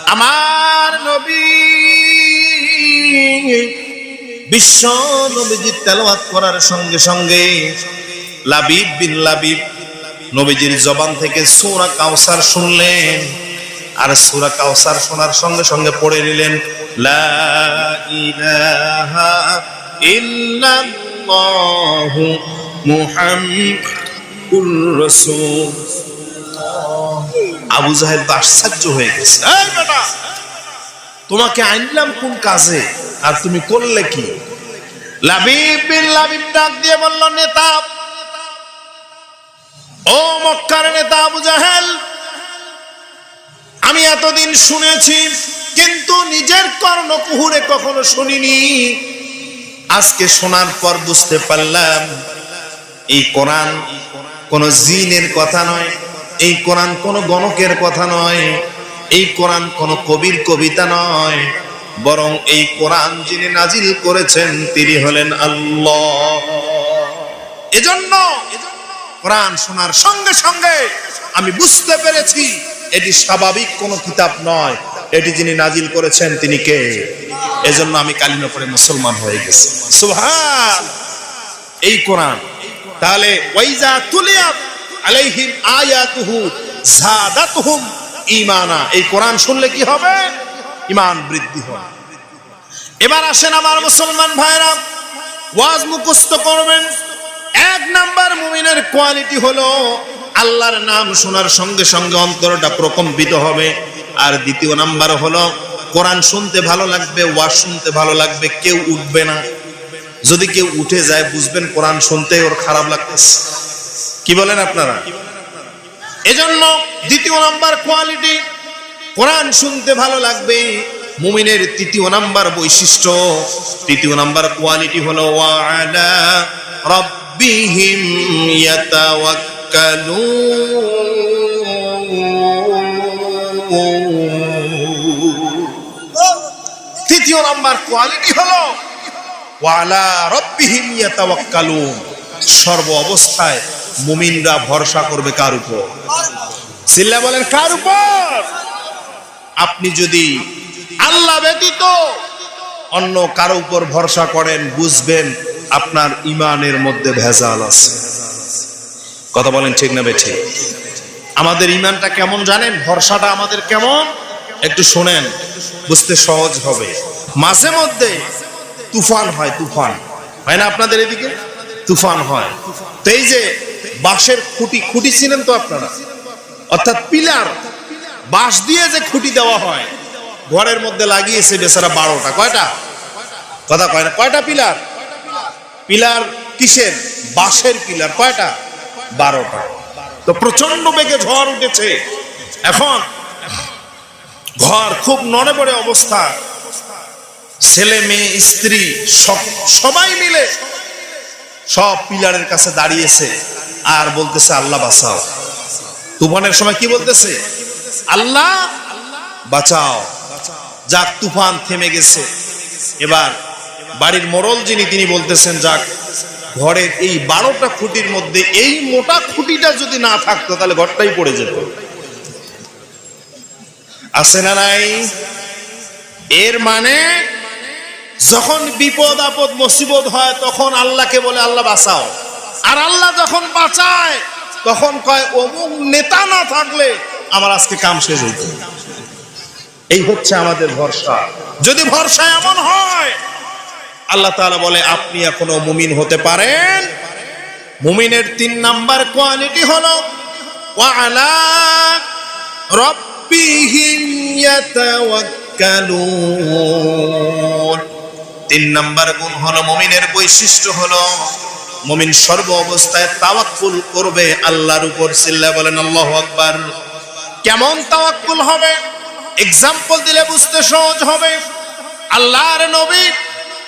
আমার নবী, বিশ্ব নবীজি তেলাওয়াত করার সঙ্গে সঙ্গে লাবিব বিন লাবিব নবীজির জবান থেকে সূরা কাউসার শুনলেন আর সূরা কাউসার শোনার সঙ্গে সঙ্গে পড়ে নিলেন, লা ইলাহা ইল্লাল্লাহু মুহাম্মাদুর রাসূল। আবু জাহেদ তো আশ্চর্য হয়ে গেছে। তোমাকে আনলাম কোন কাজে? আর তুমি করলে কি? লাবিব বিন দিয়ে জাহেল, আমি এতদিন শুনেছি, কিন্তু নিজের কর্ণকুহুরে কখনো শুনিনি। আজকে শোনার পর বুঝতে পারলাম, এই কোরআন কোন জিনের কথা নয়। এই কোরআন কোন গণকের কথা নয়, এই কোরআন কোনো কবির কবিতা নয়, বরং এই কোরআন যিনি নাজিল করেছেন তিনি হলেন আল্লাহ। এজন্য কোরআন শোনার সঙ্গে সঙ্গে আমি বুঝতে পেরেছি, এটি স্বাভাবিক কোন কিতাব নয়, এটি যিনি নাজিল করেছেন তিনি কে? এজন্য আমি কালিন পরে মুসলমান হয়ে গেছি। সুবহান! এই কোরআন। তাহলে ওয়াইজা তুলিয়াত আলাইহিম আয়াতুহু জাদাতুহুম ঈমানা। এই কোরআন শুনলে কি হবে? ঈমান বৃদ্ধি হবে। এবার আসেন আমার মুসলমান ভাইরা, ওয়াজ মুখস্থ করবেন। এক নাম্বার মুমিনের কোয়ালিটি হলো, আল্লাহর নাম শোনার সঙ্গে সঙ্গে অন্তরটা প্রকম্পিত হবে। আর দ্বিতীয় নাম্বার হলো, কোরআন শুনতে ভালো লাগবে, ওয়াজ শুনতে ভালো লাগবে, কেউ উঠবে না। যদি কেউ উঠে যায়, বুঝবেন কোরআন শুনতে ওর খারাপ লাগতেছে। কি বলেন আপনারা? এজন্য দ্বিতীয় নাম্বার কোয়ালিটি। কোরআন শুনতে ভালো লাগবে, মুমিনের তৃতীয় নাম্বার বৈশিষ্ট্য। তৃতীয় নাম্বার কোয়ালিটি হলো ওয়ালা রব্বিহিম তৃতীয় নাম্বার কোয়ালিটি হলো ওয়ালা রব্বিহিম ইয়াতাওয়াক্কালুন। সর্ব অবস্থায় মুমিনরা ভরসা করবে কার উপর? সিল্লা বলেন, কার উপর? আপনি যদি আল্লাহ ব্যতীত অন্য কারও উপর ভরসা করেন, বুঝবেন আপনার ইমানের মধ্যে ভেজাল আছে। কথা বলেন ঠিক না বেঠি? আমাদের ইমানটা কেমন জানেন? ভরসাটা আমাদের কেমন? একটু শোনেন, বুঝতে সহজ হবে। মাঝে মধ্যে তুফান হয় তুফান। হয় না আপনাদের এদিকে? তুফান হয়। তো এই যে বাঁশের খুঁটি খুঁটি ছিলেন তো আপনারা? অর্থাৎ পিলার, বাঁশ দিয়ে যে খুঁটি দেওয়া হয়, ঘরের মধ্যে লাগিয়েছে বেচারা বারোটা। কয়টা? কথা কয় না, কয়টা পিলার? পিলার কিসের? বাঁশের পিলার। কয়টা? বারোটা। তো প্রচণ্ড বেগে ঝড় উঠেছে। এখন ঘর খুব নড়ে পড়ে অবস্থা। ছেলে, মেয়ে, স্ত্রী, সব সবাই মিলে সব পিলারের কাছে দাঁড়িয়েছে আর বলতেছে, আল্লাহ বাঁচাও। তুফানের সময় কি বলতেছে? আল্লাহ বাঁচাও। যাক, তুফান থেমে গেছে। এবার বাড়ির মরল যিনি, তিনি বলতেছেন, যাক, ঘরের এই বারোটা খুঁটির মধ্যে এই মোটা খুঁটিটা যদি না থাকতো, তাহলে ঘরটাই পড়ে যেত। আছে না নাই? এর মানে যখন বিপদ, আপদ, মুসিবত হয়, তখন আল্লাহকে বলে, আল্লাহ, বাঁচাও। আর আল্লাহ যখন বাঁচায়, তখন কয়, অমুক নেতা না থাকলে আমার আজকে কাম শেষ হইত এই হচ্ছে আমাদের ভরসা। যদি ভরসা এমন হয়, আল্লাহ তাআলা বলে, আপনি এখনও মুমিন হতে পারেন। মুমিনের তিন নাম্বার কোয়ালিটি হলো, ওয়ালা রব্বিহিম ইয়াতাওয়াক্কালুন। তিন নাম্বার গুণ হলো মমিনের বৈশিষ্ট্য হলো মমিন সর্ব অবস্থায় তাওয়াক্কুল করবে, আল্লাহর উপর সিল্লা বলেন, আল্লাহু আকবার। কেমন তাওয়াক্কুল হবে? এক্সাম্পল দিলে বুঝতে সহজ হবে। আল্লাহর নবী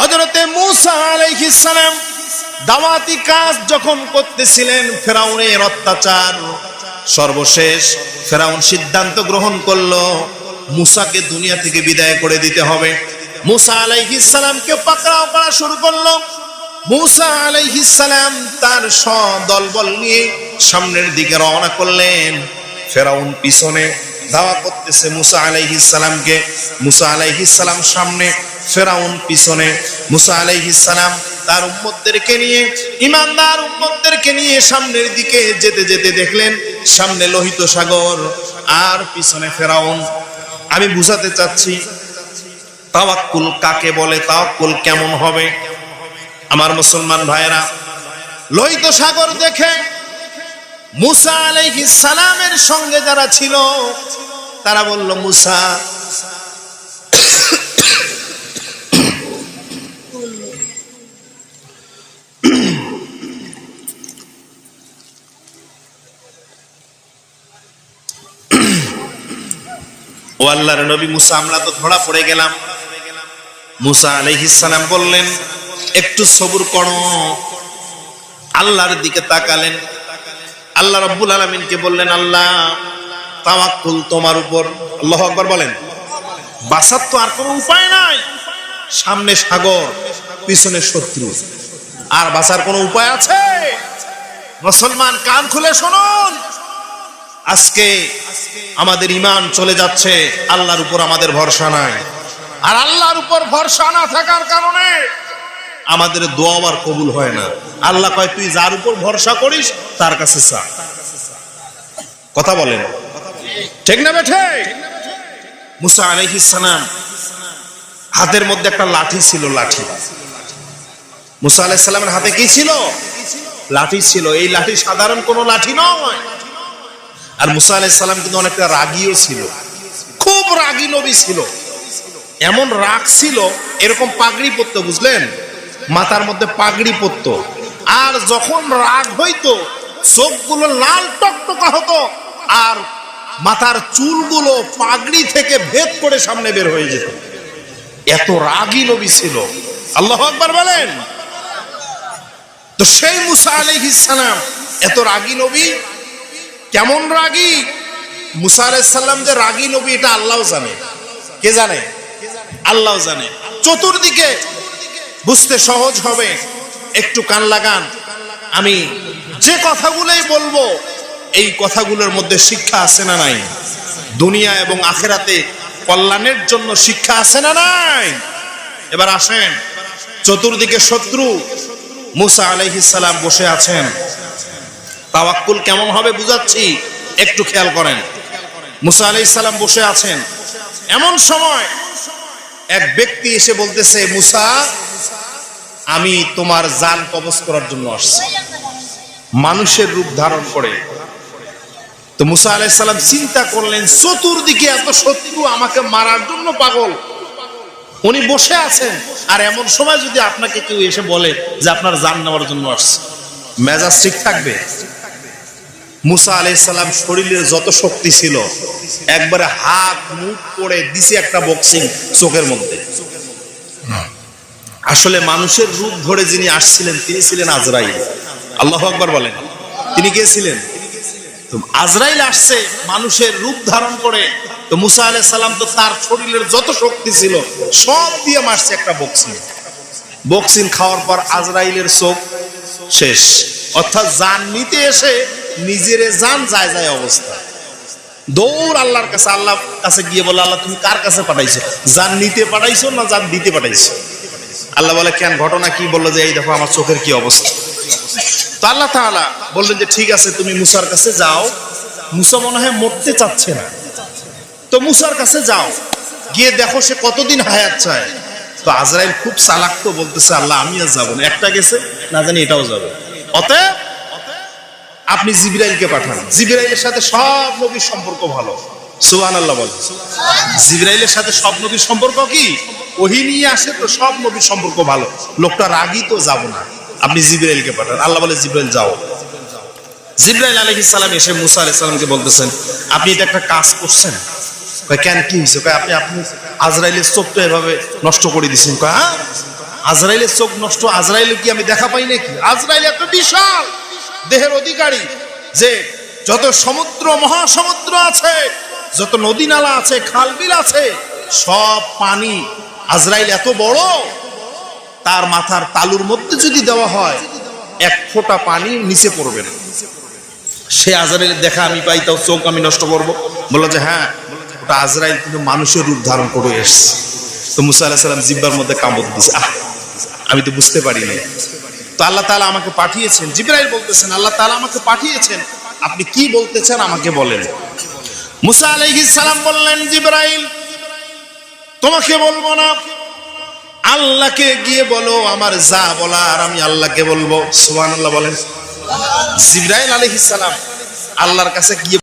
হযরতে মূসা আলাইহিস সালাম দাওয়াতি কাজ যখন করতেছিলেন, ফেরাউনের অত্যাচার। সর্বশেষ ফেরাউন সিদ্ধান্ত গ্রহণ করল, মুসাকে দুনিয়া থেকে বিদায় করে দিতে হবে। মুসা আলাইহিস সালামকে পাকড়াও করা শুরু করল। মুসা আলাইহিস সালাম তার দলবল নিয়ে সামনের দিকে রওনা করলেন। ফেরাউন পিছনে দাওয়া করতেছে মুসা আলাইহিস সালামকে। মুসা আলাইহিস সালাম সামনে, ফেরাউন পিছনে। মুসা আলাইহিস সালাম তার উম্মতদেরকে নিয়ে, ইমানদার উম্মতদেরকে নিয়ে সামনের দিকে যেতে যেতে দেখলেন, সামনে লোহিত সাগর, আর পিছনে ফেরাউন। আমি বুঝাতে চাচ্ছি তাওয়াক্কুল কাকে বলে, তাওয়াক্কুল কেমন হবে? আমার মুসলমান ভাইয়েরা, লোহিত সাগর দেখে মুসা আলাইহিস সালামের সঙ্গে যারা ছিল, তারা বলল, মুসা, ও আল্লাহর নবী মুসা, আমরা তো ধরা পড়ে গেলাম। মুসা সালাম বললেন, একটু সবুর করো। আল্লাহর দিকে তাকালেন। আল্লাহ রব্বুল আলমিনকে বললেন, আল্লাহ, তাওয়াক্কুল তোমার উপর। আল্লাহ আকবার বলেন, বাসার তো আর কোনো উপায় নাই। সামনে সাগর, পিছনে শত্রু। আর বাঁচার কোনো উপায় আছে? মুসলমান কান খুলে শুনুন। আজকে আমাদের ইমান চলে যাচ্ছে, আল্লাহর উপর আমাদের ভরসা নাই। আর আল্লাহর উপর ভরসা না থাকার কারণে আমাদের দোয়া আর কবুল হয় না। আল্লাহ কয়, তুই যার উপর ভরসা করিস, তার কাছে চা কথা বলেন। ঠিক না বেঠে? মুসা আলাইহিস সালাম হাতের মধ্যে একটা লাঠি ছিল, লাঠি। মুসা আলাইহিস সালামের হাতে কি ছিল? লাঠি ছিল। এই লাঠি সাধারণ কোনো লাঠি নয়। আর মুসা আলাইহিস সালাম কিন্তু অনেকটা রাগীও ছিল। খুব রাগী নবী ছিল। এমন রাগ ছিল, এরকম পাগড়ি পরতো, বুঝলেন? মাথার মধ্যে পাগড়ি পরতো। আর যখন রাগ হইতো, চোখগুলো লাল টকটকা হতো, আর মাথার চুলগুলো পাগড়ি থেকে ভেদ করে সামনে বের হয়ে যেত। এত রাগী নবী ছিল। আল্লাহ আকবার বলেন। তো সেই মুসা আলাইহিস সালাম, এত রাগী নবী? কেমন রাগী? মুসা আলাইহিস সালাম যে রাগী নবী, এটা আল্লাহ জানে। কে জানে? আল্লাহ জানে। চতুর্দিকে বুঝতে সহজ হবে, একটু কান লাগান। আমি যে কথাগুলোই বলব, এই কথাগুলোর মধ্যে শিক্ষা আছে না নাই? দুনিয়া এবং আখেরাতে কল্যাণের জন্য শিক্ষা আছে না নাই? এবার আসেন, চতুর্দিকে শত্রু মুসা সালাম বসে আছেন। তাওয়াক্কুল কেমন হবে বুঝাচ্ছি, একটু খেয়াল করেন। মুসা সালাম বসে আছেন। এমন সময় এক ব্যক্তি এসে বলতেছে, মুসা, আমি তোমার জান কবজ করার জন্য আসছি। মানুষের রূপ ধারণ করে। তো মুসা আলাইসাল্লাম চিন্তা করলেন, চতুর্দিকে এত শত্রু আমাকে মারার জন্য পাগল। উনি বসে আছেন। আর এমন সময় যদি আপনাকে কেউ এসে বলে যে আপনার জান নেওয়ার জন্য আসছে, মেজাজ ঠিক থাকবে? মুসা আলাইসাল্লাম শরীরের যত শক্তি ছিল একবারে হাত, মুখ করে দিছে একটা বক্সিং চোখের মধ্যে। আসলে মানুষের রূপ ধরে যিনি আসছিলেন, তিনি ছিলেন আজরাইল। আল্লাহ আকবার বলেন। তিনি কে ছিলেন? আজরাইল আসছে মানুষের রূপ ধারণ করে। তো মুসা আলাইহিস সালাম তো তার শরীরের যত শক্তি ছিল, সব দিয়ে মারছে একটা বক্সিং বক্সিং খাওয়ার পর আজরাইলের চোখ শেষ। অর্থাৎ জান নিতে এসে নিজের জান যায় যায় অবস্থা। দৌড় আল্লাহর কাছে, আল্লাহ কাছে গিয়ে বলে, আল্লাহ তুমি কার কাছে পাঠাইছো? যান নিতে পাঠাইছো না যান দিতে পাঠাইছো? আল্লাহ বলে, কেন ঘটনা কি? বলল যে, এই দেখো আমার চোখের কি অবস্থা? তো আল্লাহ তাআলা বললেন যে, ঠিক আছে, তুমি মুসার কাছে যাও। মুসা মনে হয় মরতে চাচ্ছে না। তো মুসার কাছে যাও। গিয়ে দেখো সে কতদিন হায়াত চায়। তো আজরাইল খুব চালাক তো বলতেছে, আল্লাহ, আমি আর যাব না। একটা গেছে, না জানি এটাও যাবে। অতএব আপনি জিবরাইলকে পাঠান। জিবরাইলের সাথে সব নবীর সম্পর্ক ভালো। সুহান আল্লাহ বলে জিবরাইলের সাথে সব নবীর সম্পর্ক কি? ওহি নিয়ে আসে তো সব নবীর সম্পর্ক ভালো। লোকটা রাগি তো যাব না। আপনি জিবরাইলকে পাঠান। আল্লাহ বলে, জিবরাইল, যাও। জিব্রাইল সালাম এসে মুসা আলাইহিস সালামকে বলতেছেন, আপনি এটা একটা কাজ করছেন? কেন কি হয়েছে আপনি আপনি আজরাইলের চোখটা এভাবে নষ্ট করে দিয়েছেন কয় হ্যাঁ? আজরাইলের চোখ নষ্ট আজরাইল কি আমি দেখা পাই নাকি? আজরাইল এত বিশাল! দেহের অধিকারী যে যত সমুদ্র, মহাসমুদ্র আছে, যত নদী নালা আছে খাল বিল আছে, সব পানি আজরাইল এত বড়, তার মাথার তালুর মধ্যে যদি দেওয়া হয়, এক ফোঁটা পানি নিচে পড়বে না। সে আজরাইলের দেখা আমি পাই, তাও চোখ আমি নষ্ট করব। বলল যে হ্যাঁ ওটা আজরাইল কিন্তু মানুষের রূপ ধারণ করে এসছে। তো মুসা আল্লাহ সাল্লাম জিব্বার মধ্যে কামড় দিছে আহ, আমি তো বুঝতে পারি না তো আল্লাহ তাআলা আমাকে পাঠিয়েছেন। জিব্রাইল বলতেছেন, আল্লাহ তাআলা আমাকে পাঠিয়েছেন। আপনি কি বলতেছেন আমাকে বলেন। মুসা আলাইহিস সালাম বললেন, জিব্রাইল, তোমাকে বলব না। আল্লাহকে গিয়ে বলো, আমার যা বলার আমি আল্লাহকে বলব। সুবহানাল্লাহ বলেন। জিব্রাইল আলাইহিস সালাম আল্লাহর কাছে গিয়ে